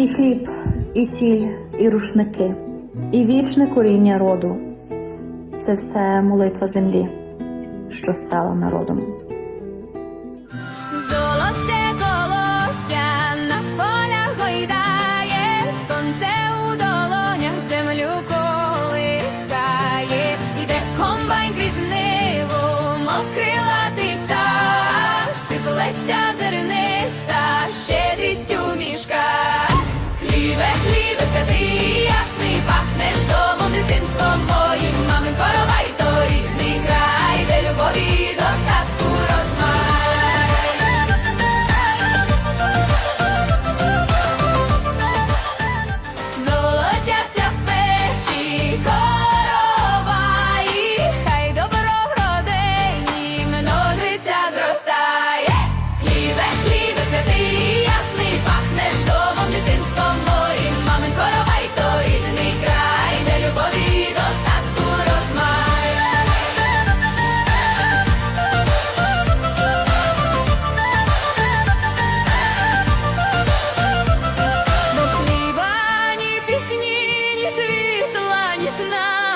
І хліб, і сіль, і рушники, і вічне коріння роду це все молитва землі, що стала народом. Золоте колося на полях гойдає, сонце у долонях землю колихає, іде комбайн крізь ниву, мов крилатий птах, сиплеться зерниста, щедрість Святий, ясний, пахнеш домом, дитинством tonight.